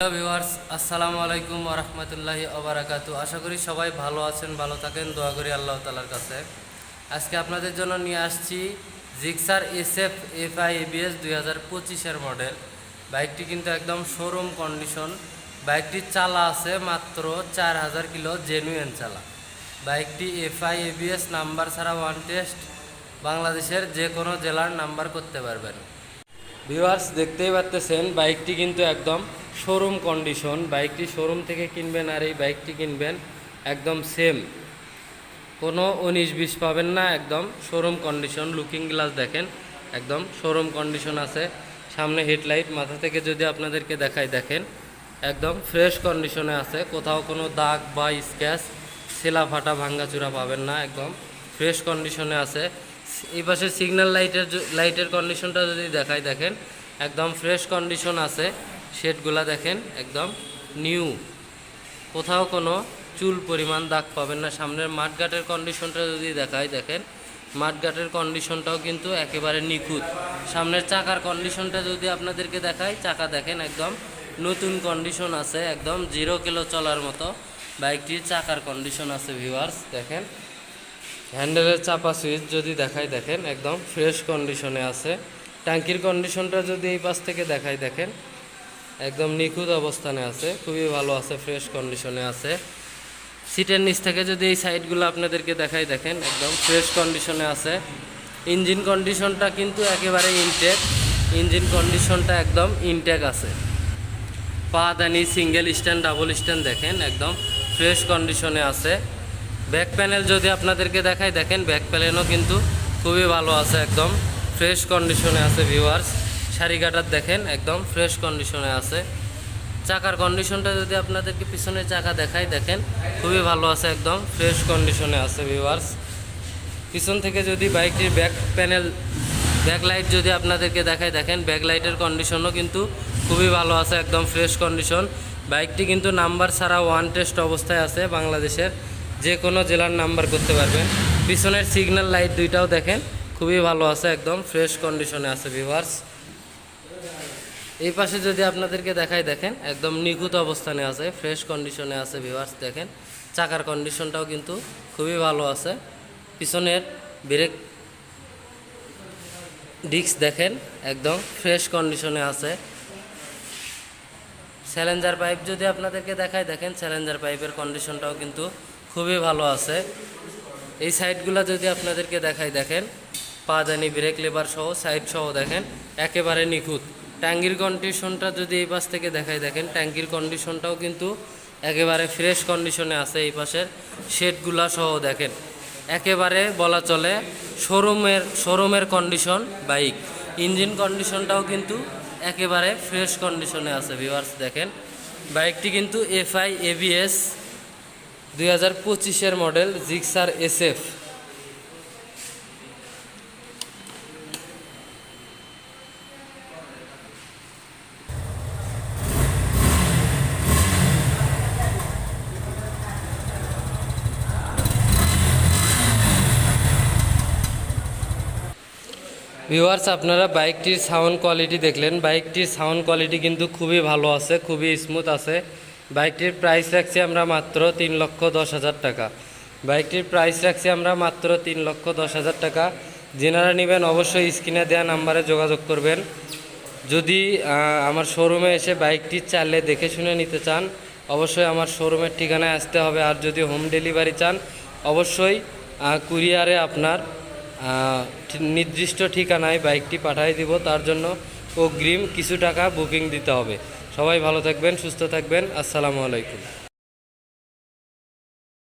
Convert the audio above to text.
Hello viewers আসসালামু আলাইকুম রহমতুল্লাহি ওবরাকাতু আশা করি সবাই ভালো আছেন, ভালো থাকেন, দোয়া করি আল্লাহ তালার কাছে। আজকে আপনাদের জন্য নিয়ে আসছি Gixxer S F F ABS দুই হাজার পঁচিশের মডেল বাইকটি কিন্তু একদম শোরুম কন্ডিশন বাইকটির চালা আছে মাত্র চার হাজার কিলো জেনুইন চালা। বাইকটি এফ আই এবিএস নাম্বার ছাড়া ওয়ান টেস্ট বাংলাদেশের যে কোনো জেলার নাম্বার করতে পারবেন। ভিউয়ার্স দেখতেই পাচ্তেছেন বাইকটি কিন্তু একদম শোরুম কন্ডিশন বাইকটি শোরুম থেকে কিনবেন আর এই বাইকটি কিনবেন একদম সেম কোনো উনিশ বিশ পাবেন না, একদম শোরুম কন্ডিশন লুকিং গ্লাস দেখেন, একদম শোরুম কন্ডিশন আছে। সামনে হেডলাইট মাথা থেকে যদি আপনাদেরকে দেখাই, দেখেন, একদম ফ্রেশ কন্ডিশনে আছে। কোথাও কোনো দাগ বা স্ক্যাচ সেলা ফাটা, ভাঙ্গাচুরা পাবেন না, একদম ফ্রেশ কন্ডিশনে আছে। এই পাশে সিগন্যাল লাইটের লাইটের কন্ডিশনটা যদি দেখাই, দেখেন, একদম ফ্রেশ কন্ডিশন আছে। শেডগুলা দেখেন একদম নিউ। কোথাও কোনো চুল পরিমাণ দাগ পাবেন না। সামনের মাঠঘাটের কন্ডিশনটা যদি দেখাই, দেখেন, মাঠঘাটের কন্ডিশনটাও কিন্তু একেবারে নিখুঁত। সামনের চাকার কন্ডিশনটা যদি আপনাদেরকে দেখাই, চাকা দেখেন একদম নতুন কন্ডিশন আছে, একদম জিরো কিলো চলার মতো। বাইকটির চাকার কন্ডিশন আছে ভিউয়ার্স দেখেন। হ্যান্ডেলের চাপা সুইচ যদি দেখাই, দেখেন, একদম ফ্রেশ কন্ডিশনে আছে। ট্যাঙ্কির কন্ডিশনটা যদি এই পাশ থেকে দেখাই, দেখেন একদম নিখুঁত অবস্থানে আছে, খুবই ভালো আছে ফ্রেশ কন্ডিশনে আছে। সিটের নিচ থেকে যদি এই সাইডগুলো আপনাদেরকে দেখাই, দেখেন, একদম ফ্রেশ কন্ডিশনে আছে। ইঞ্জিন কন্ডিশনটা কিন্তু একেবারে ইনটেক ইঞ্জিন কন্ডিশনটা একদম ইনটেক আছে। পা, দানি সিঙ্গেল স্ট্যান্ড ডাবল স্ট্যান্ড দেখেন, একদম ফ্রেশ কন্ডিশনে আছে। ব্যাক প্যানেল যদি আপনাদেরকে দেখাই, দেখেন ব্যাক প্যানেলও কিন্তু খুবই ভালো আছে, একদম ফ্রেশ কন্ডিশনে আছে ভিউয়ার্স শাড়ি কাটার দেখেন, একদম ফ্রেশ কন্ডিশনে আছে। চাকার কন্ডিশনটা যদি আপনাদেরকে পিছনের চাকা দেখাই, দেখেন, খুবই ভালো আছে একদম ফ্রেশ কন্ডিশনে আছে ভিউয়ার্স পিছন থেকে যদি বাইকটির ব্যাক প্যানেল ব্যাক লাইট যদি আপনাদেরকে দেখাই, দেখেন ব্যাক লাইটের কন্ডিশনও কিন্তু খুবই ভালো আছে, একদম ফ্রেশ কন্ডিশন বাইকটি কিন্তু নাম্বার ছাড়া ওয়ান টেস্ট অবস্থায় আছে বাংলাদেশের, যে কোনো জেলার নাম্বার করতে পারবেন। পিছনের সিগন্যাল লাইট দুইটাও দেখেন, খুবই ভালো আছে, একদম ফ্রেশ কন্ডিশনে আছে ভিউয়ার্স এই পাশে যদি আপনাদেরকে দেখাই, দেখেন, একদম নিখুঁত অবস্থানে আছে ফ্রেশ কন্ডিশনে আছে ভিভার্স দেখেন, চাকার কন্ডিশনটাও কিন্তু খুবই ভালো আছে। পিছনের ব্রেক ডিস্ক দেখেন, একদম ফ্রেশ কন্ডিশনে আছে। স্যালেঞ্জার পাইপ যদি আপনাদেরকে দেখাই, দেখেন স্যালেঞ্জার পাইপের কন্ডিশনটাও কিন্তু খুবই ভালো আছে। এই সাইডগুলো যদি আপনাদেরকে দেখাই, দেখেন পাদানি ব্রেক লেবার সহ সাইড সহ, দেখেন, একেবারে নিখুঁত। ট্যাঙ্কির কন্ডিশনটা যদি এই পাশ থেকে দেখাই, দেখেন ট্যাঙ্কির কন্ডিশনটাও কিন্তু একেবারে ফ্রেশ কন্ডিশনে আছে এই পাশের শেডগুলা সহ দেখেন। একেবারে বলা চলে শোরুমের শোরুমের কন্ডিশন বাইক ইঞ্জিন কন্ডিশনটাও কিন্তু একেবারে ফ্রেশ কন্ডিশনে আছে ভিউয়ার্স দেখেন। বাইকটি কিন্তু এফআই এবিএস দুই হাজার পঁচিশের মডেল জিক্সার এসএফ ভিউয়ার্স আপনারা বাইকটির সাউন্ড কোয়ালিটি দেখলেন। বাইকটির সাউন্ড কোয়ালিটি কিন্তু খুবই ভালো আছে, খুবই স্মুথ আছে। বাইকটির প্রাইস রাখছি আমরা মাত্র তিন লক্ষ দশ হাজার টাকা। বাইকটির প্রাইস রাখছি আমরা মাত্র তিন লক্ষ দশ হাজার টাকা। যেনারা নেবেন অবশ্যই স্ক্রিনে দেওয়া নাম্বারে যোগাযোগ করবেন। যদি আমার শোরুমে এসে বাইকটি চাললে দেখে শুনে নিতে চান, অবশ্যই আমার শোরুমের ঠিকানায় আসতে হবে। আর যদি হোম ডেলিভারি চান, অবশ্যই কুরিয়ারে আপনার নির্দিষ্ট ঠিকানায় বাইকটি পাঠিয়ে দিব। তার জন্য অগ্রিম কিছু টাকা বুকিং দিতে হবে। সবাই ভালো থাকবেন, সুস্থ থাকবেন। আসসালামু আলাইকুম।